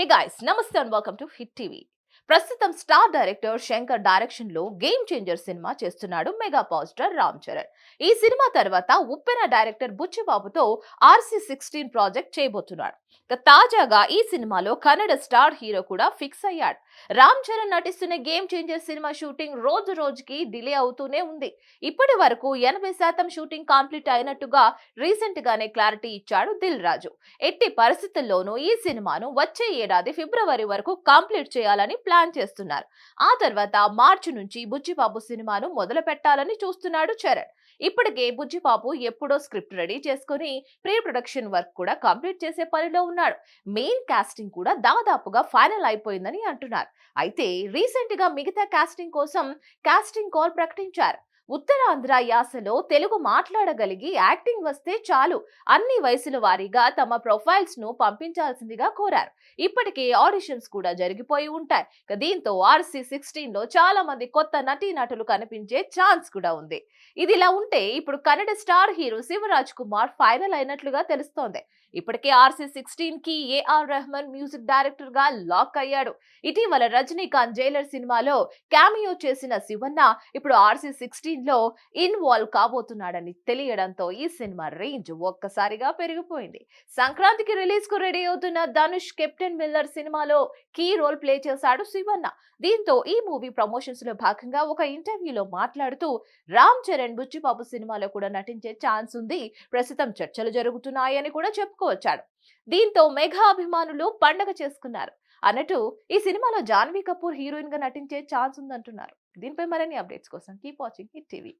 Hey guys, Namaste and welcome to Hit TV. ప్రస్తుతం star director Shankar డైరెక్షన్లో game changer సినిమా చేస్తున్నాడు mega power star Ram Charan. ఈ సినిమా తర్వాత ఉప్పెన డైరెక్టర్ బుచ్చిబాబుతో ఆర్సీ సిక్స్టీన్ ప్రాజెక్ట్ చేయబోతున్నాడు. తాజాగా ఈ సినిమాలో కన్నడ స్టార్ హీరో కూడా ఫిక్స్ అయ్యాడు. రామ్ చరణ్ నటిస్తున్న గేమ్ చేంజర్ సినిమా షూటింగ్ రోజు రోజుకి డిలే అవుతూనే ఉంది. ఇప్పటి వరకు ఎనభై శాతం షూటింగ్ కంప్లీట్ అయినట్టుగా రీసెంట్ గానే క్లారిటీ ఇచ్చాడు దిల్ రాజు. ఎట్టి పరిస్థితుల్లోనూ ఈ సినిమాను వచ్చే ఏడాది ఫిబ్రవరి వరకు కంప్లీట్ చేయాలని ప్లాన్ చేస్తున్నారు. ఆ తర్వాత మార్చి నుంచి బుజ్జిబాబు సినిమాను మొదలు పెట్టాలని చూస్తున్నాడు చరణ్. ఇప్పటికే బుజ్జిబాబు ఎప్పుడో స్క్రిప్ట్ రెడీ చేసుకుని ప్రీ ప్రొడక్షన్ వర్క్ కూడా కంప్లీట్ చేసే పనిలో ఉన్నాడు. మెయిన్ కాస్టింగ్ కూడా దాదాపుగా ఫైనల్ అయిపోయిందని అంటున్నారు. అయితే రీసెంట్గా మిగతా కాస్టింగ్ కోసం కాస్టింగ్ కాల్ ప్రకటించారు. ఉత్తరాంధ్ర యాసలో తెలుగు మాట్లాడగలిగి యాక్టింగ్ వస్తే చాలు అన్ని వయసుల వారీగా తమ ప్రొఫైల్స్ను పంపించాల్సిందిగా కోరారు. ఇప్పటికే ఆడిషన్స్ కూడా జరిగిపోయి ఉంటాయి. దీంతో ఆర్సీ సిక్స్టీన్లో చాలా మంది కొత్త నటీనటులు కనిపించే ఛాన్స్ కూడా ఉంది. ఇది ఇలా ఉంటే ఇప్పుడు Kannada star hero Shivaraj Kumar final అయినట్లుగా తెలుస్తోంది. ఇప్పటికే ఆర్సీ సిక్స్టీన్కి ఏఆర్ రెహమాన్ మ్యూజిక్ డైరెక్టర్గా లాక్ అయ్యాడు. ఇటీవల రజనీకాంత్ జైలర్ సినిమాలో క్యామియో చేసిన శివన్న ఇప్పుడు ఆర్సీ సిక్స్టీన్ లో ఇన్వాల్వ్ కాబోతున్నాడని తెలియడంతో ఈ సినిమా రేంజ్ ఒక్కసారిగా పెరిగిపోయింది. సంక్రాంతికి రిలీజ్కు రెడీ అవుతున్న ధనుష్ కెప్టెన్ మిల్లర్ సినిమాలో కీ రోల్ ప్లే చేశాడు శివన్న. దీంతో ఈ మూవీ ప్రమోషన్స్లో భాగంగా ఒక ఇంటర్వ్యూలో మాట్లాడుతూ రామ్ చరణ్ బుచ్చిబాబు సినిమాలో కూడా నటించే ఛాన్స్ ఉంది ప్రస్తుతం చర్చలు జరుగుతున్నాయని కూడా చెప్పుకోవచ్చాడు. దీంతో మెగా అభిమానులు పండగ చేసుకున్నారు. అన్నట్టు ఈ సినిమాలో జాన్వీ కపూర్ హీరోయిన్గా నటించే ఛాన్స్ ఉందంటున్నారు. దీనిపై మరిన్ని అప్డేట్స్ కోసం కీప్ వాచింగ్ హిట్ టీవీ.